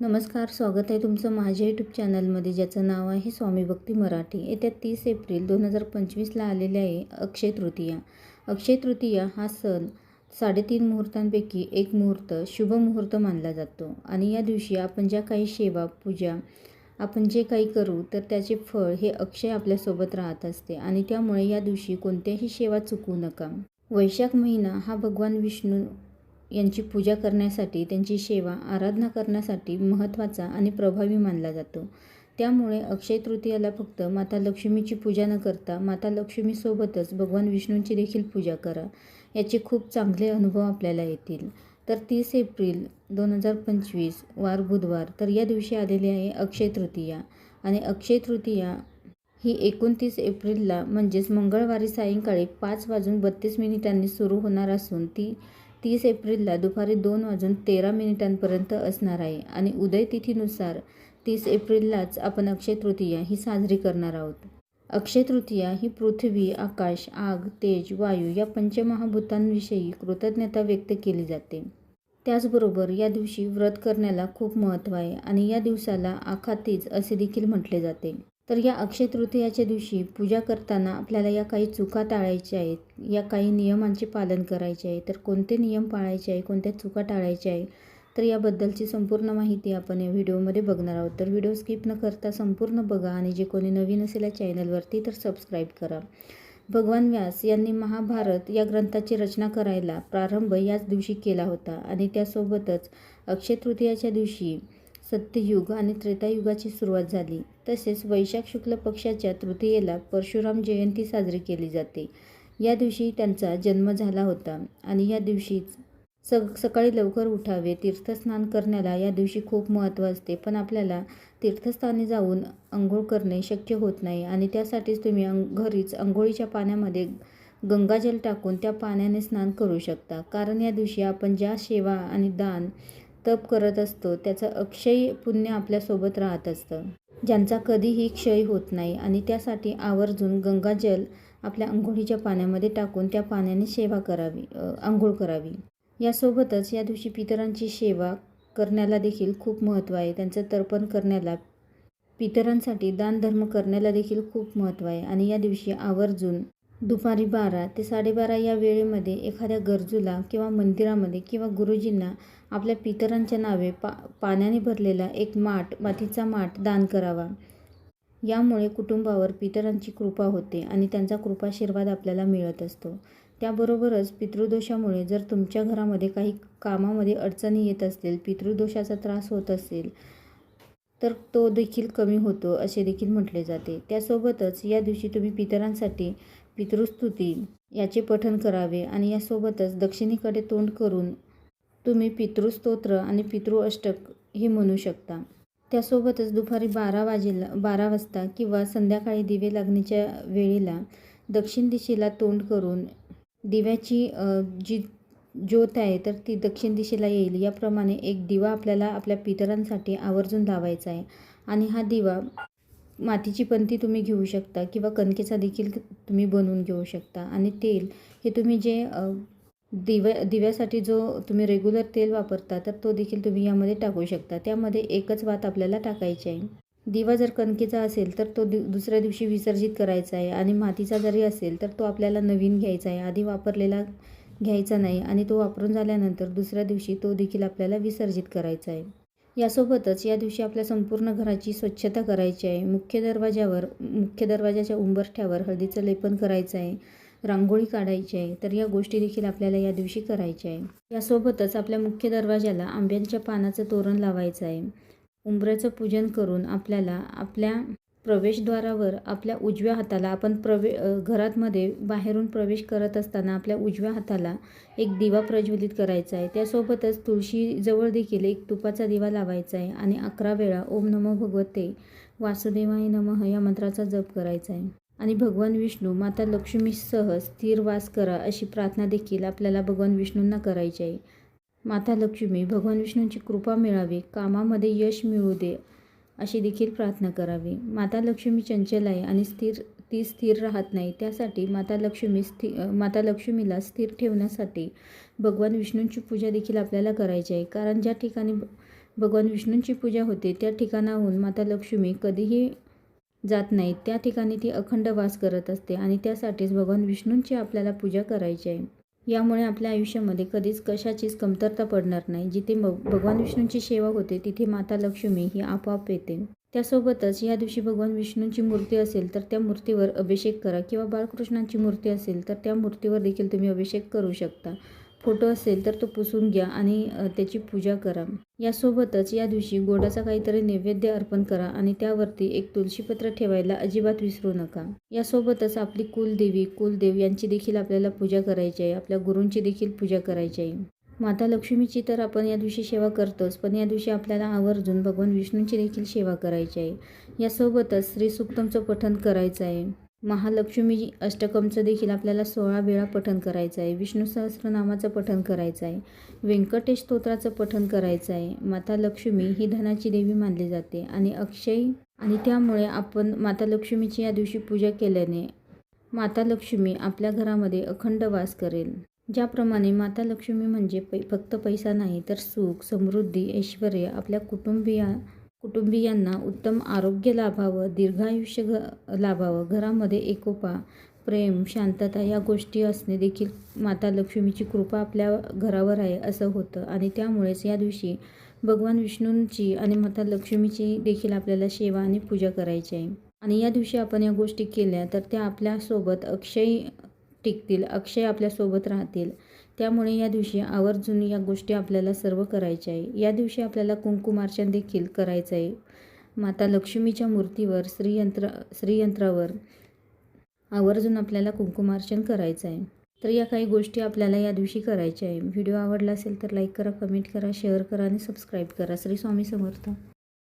नमस्कार स्वागत आहे तुमचं माझ्या यूट्यूब चॅनलमध्ये ज्याचं नाव आहे स्वामी भक्ती मराठी. येत्या तीस एप्रिल दोन हजार पंचवीसला आलेले आहे अक्षय तृतीया. अक्षय तृतीया हा सण साडेतीन मुहूर्तांपैकी एक मुहूर्त शुभ मुहूर्त मानला जातो. आणि या दिवशी आपण ज्या काही सेवा पूजा आपण जे काही करू तर त्याचे फळ हे अक्षय आपल्यासोबत राहत असते. आणि त्यामुळे या दिवशी कोणत्याही सेवा चुकवू नका. वैशाख महिना हा भगवान विष्णू यांची पूजा करण्यासाठी त्यांची सेवा आराधना करण्यासाठी महत्त्वाचा आणि प्रभावी मानला जातो. त्यामुळे अक्षय तृतीयाला फक्त माता लक्ष्मीची पूजा न करता माता लक्ष्मीसोबतच भगवान विष्णूंची देखील पूजा करा याचे खूप चांगले अनुभव आपल्याला येतील. तर तीस एप्रिल दोन हजार पंचवीस वार बुधवार तर या दिवशी आलेली आहे अक्षय तृतीया. आणि अक्षय तृतीया ही एकोणतीस एप्रिलला म्हणजेच मंगळवारी सायंकाळी पाच वाजून बत्तीस मिनिटांनी सुरू होणार असून ती तीस एप्रिलला दुपारी दोन वाजून तेरा मिनिटांपर्यंत असणार आहे आणि उदय तिथीनुसार तीस एप्रिललाच आपण अक्षय तृतीया ही साजरी करणार आहोत. अक्षय तृतीया ही पृथ्वी आकाश आग तेज वायू या पंचमहाभूतांविषयी कृतज्ञता व्यक्त केली जाते. त्याचबरोबर या दिवशी व्रत करण्याला खूप महत्त्व आहे आणि या दिवसाला आखातीज असे देखील म्हटले जाते. तर या अक्षय तृतीयाच्या दिवशी पूजा करताना आपल्याला या काही चुका टाळायच्या आहेत या काही नियमांचे पालन करायचे आहे. तर कोणते नियम पाळायचे आहे कोणत्या चुका टाळायच्या आहे तर याबद्दलची संपूर्ण माहिती आपण या व्हिडिओमध्ये बघणार आहोत. तर व्हिडिओ स्किप न करता संपूर्ण बघा आणि जे कोणी नवीन असेल या चॅनलवरती तर सबस्क्राईब करा. भगवान व्यास यांनी महाभारत या ग्रंथाची रचना करायला प्रारंभ याच दिवशी केला होता आणि त्यासोबतच अक्षय तृतीयाच्या दिवशी सत्ययुग आणि त्रेतायुगाची सुरुवात झाली. तसेच वैशाख शुक्ल पक्षाच्या तृतीयेला परशुराम जयंती साजरी केली जाते. या दिवशी त्यांचा जन्म झाला होता आणि या दिवशीच स सकाळी लवकर उठावे तीर्थस्नान करण्याला या दिवशी खूप महत्त्व असते. पण आपल्याला तीर्थस्थानी जाऊन आंघोळ करणे शक्य होत नाही आणि त्यासाठीच तुम्ही अंग घरीच आंघोळीच्या पाण्यामध्ये गंगाजल टाकून त्या पाण्याने स्नान करू शकता. कारण या दिवशी आपण ज्या सेवा आणि दान तप करत असतो त्याचं अक्षय पुण्य आपल्यासोबत राहत असतं. ज्यांचा कधीही क्षय होत नाही आणि त्यासाठी आवर्जून गंगाजल आपल्या आंघोळीच्या पाण्यामध्ये टाकून त्या पाण्याने सेवा करावी आंघोळ करावी. यासोबतच या दिवशी पितरांची सेवा करण्याला देखील खूप महत्त्व आहे. त्यांचं तर्पण करण्याला पितरांसाठी दानधर्म करण्याला देखील खूप महत्त्व आहे. आणि या दिवशी आवर्जून दुपारी बारा ते साडेबारा या वेळेमध्ये एखाद्या गरजूला किंवा मंदिरामध्ये किंवा गुरुजींना आपल्या पितरांच्या नावे पा पाण्याने भरलेला एक माठ मातीचा माठ दान करावा. यामुळे कुटुंबावर पितरांची कृपा होते आणि त्यांचा कृपाशीर्वाद आपल्याला मिळत असतो. त्याबरोबरच पितृदोषामुळे जर तुमच्या घरामध्ये काही कामामध्ये अडचणी येत असतील पितृदोषाचा त्रास होत असेल तर तो देखील कमी होतो असे देखील म्हटले जाते. त्यासोबतच या दिवशी तुम्ही पितरांसाठी पितृस्तुती याचे पठण करावे आणि यासोबतच दक्षिणेकडे तोंड करून तुम्ही पितृस्तोत्र आणि पितृ अष्टक हे म्हणू शकता. त्यासोबतच दुपारी बारा वाजेला बारा वाजता किंवा संध्याकाळी दिवे लागण्याच्या वेळेला दक्षिण दिशेला तोंड करून दिव्याची जी ज्योत आहे तर ती दक्षिण दिशेला येईल. याप्रमाणे एक दिवा आपल्याला आपल्या पितरांसाठी आवर्जून लावायचा आहे. आणि हा दिवा मातीची पंती तुम्ही घेऊ शकता किंवा कणकेचा देखील तुम्ही बनवून घेऊ शकता. आणि तेल हे तुम्ही जे दिव्या दिव्यासाठी जो तुम्ही रेग्युलर तेल वापरता तर तो देखील तुम्ही यामध्ये टाकू शकता. त्यामध्ये एकच वात आपल्याला टाकायची आहे. दिवा जर कणकेचा असेल तर तो दि दुसऱ्या दिवशी विसर्जित करायचा आहे. आणि मातीचा जरी असेल तर तो आपल्याला नवीन घ्यायचा आहे. आधी वापरलेला घ्यायचा नाही आणि तो वापरून झाल्यानंतर दुसऱ्या दिवशी तो देखील आपल्याला विसर्जित करायचा आहे. यासोबतच या दिवशी आपल्या संपूर्ण घराची स्वच्छता करायची आहे. मुख्य दरवाजावर मुख्य दरवाजाच्या उंबरठ्यावर हळदीचं लेपन करायचं आहे रांगोळी काढायची आहे तर या गोष्टी देखील आपल्याला या दिवशी करायच्या आहे. यासोबतच आपल्या मुख्य दरवाजाला आंब्यांच्या पानाचं तोरण लावायचं आहे. उंबऱ्याचं पूजन करून आपल्याला आपल्या प्रवेशद्वारावर आपल्या उजव्या हाताला आपण प्रवे घरातमध्ये बाहेरून प्रवेश करत असताना आपल्या उजव्या हाताला एक दिवा प्रज्वलित करायचा आहे. त्यासोबतच तुळशीजवळ देखील एक तुपाचा दिवा लावायचा आहे आणि अकरा वेळा ओम नमो भगवते वासुदेवाय नमः या मंत्राचा जप करायचा आहे. आणि भगवान विष्णू माता लक्ष्मीसह स्थिर वास करा अशी प्रार्थना देखील आपल्याला भगवान विष्णूंना करायची आहे. माता लक्ष्मी भगवान विष्णूंची कृपा मिळावी कामामध्ये यश मिळू दे अशी देखील प्रार्थना करावी. माता लक्ष्मी चंचल आहे आणि स्थिर ती स्थिर राहत नाही. त्यासाठी माता लक्ष्मी स्थि माता लक्ष्मीला स्थिर ठेवण्यासाठी भगवान विष्णूंची पूजा देखील आपल्याला करायची आहे. कारण ज्या ठिकाणी भगवान विष्णूंची पूजा होते त्या ठिकाणाहून माता लक्ष्मी कधीही जात नाही. त्या ठिकाणी ती अखंड वास करत असते आणि त्यासाठीच भगवान विष्णूंची आपल्याला पूजा करायची आहे. यामुळे आपल्या आयुष्यामध्ये कधीच कशाचीच कमतरता पडणार नाही. जिथे मग भगवान विष्णूंची सेवा होते तिथे माता लक्ष्मी ही आपोआप येते. त्यासोबतच या दिवशी भगवान विष्णूंची मूर्ती असेल तर त्या मूर्तीवर अभिषेक करा किंवा बाळकृष्णांची मूर्ती असेल तर त्या मूर्तीवर देखील तुम्ही अभिषेक करू शकता. फोटो असेल तर तो पुसून घ्या आणि त्याची पूजा करा. यासोबतच या दिवशी गोडाचा काहीतरी नैवेद्य अर्पण करा आणि त्यावरती एक तुळशीपत्र ठेवायला अजिबात विसरू नका. यासोबतच आपली कुलदेवी कुलदेव यांची देखील आपल्याला पूजा करायची आहे. आपल्या गुरूंची देखील पूजा करायची आहे. माता लक्ष्मीची तर आपण या दिवशी सेवा करतोच पण या दिवशी आपल्याला आवर्जून भगवान विष्णूंची देखील सेवा करायची आहे. यासोबतच श्री सुक्तमचं पठण करायचं आहे. महालक्ष्मी अष्टकमचं देखील आपल्याला सोळा वेळा पठण करायचं आहे. विष्णू सहस्रनामाचं पठण करायचं आहे. व्यंकटेश स्तोत्राचं पठण करायचं आहे. माता लक्ष्मी ही धनाची देवी मानली जाते आणि अक्षय आणि त्यामुळे आपण माता लक्ष्मीची या दिवशी पूजा केल्याने माता लक्ष्मी आपल्या घरामध्ये अखंड वास करेल. ज्याप्रमाणे माता लक्ष्मी म्हणजे पै फक्त पैसा नाही तर सुख समृद्धी ऐश्वर आपल्या कुटुंबिया कुटुंबियांना उत्तम आरोग्य लाभावं दीर्घायुष्य घ लाभावं घरामध्ये एकोपा प्रेम शांतता या गोष्टी असणे देखील माता लक्ष्मीची कृपा आपल्या घरावर आहे असं होतं. आणि त्यामुळेच या दिवशी भगवान विष्णूंची आणि माता लक्ष्मीची देखील आपल्याला सेवा आणि पूजा करायची आहे. आणि या दिवशी आपण या गोष्टी केल्या तर त्या आपल्यासोबत अक्षय टिकतील अक्षय आपल्यासोबत राहतील. त्यामुळे या दिवशी आवर्जून या गोष्टी आपल्याला सर्व करायच्या आहे. या दिवशी आपल्याला कुंकुमार्चन देखील करायचं आहे. माता लक्ष्मीच्या मूर्तीवर श्रीयंत्र श्रीयंत्रावर आवर्जून आपल्याला कुंकुमार्चन करायचं आहे. तर या काही गोष्टी आपल्याला या दिवशी करायच्या आहे. व्हिडिओ आवडला असेल तर लाईक करा कमेंट करा शेअर करा आणि सबस्क्राईब करा. श्री स्वामी समर्थ.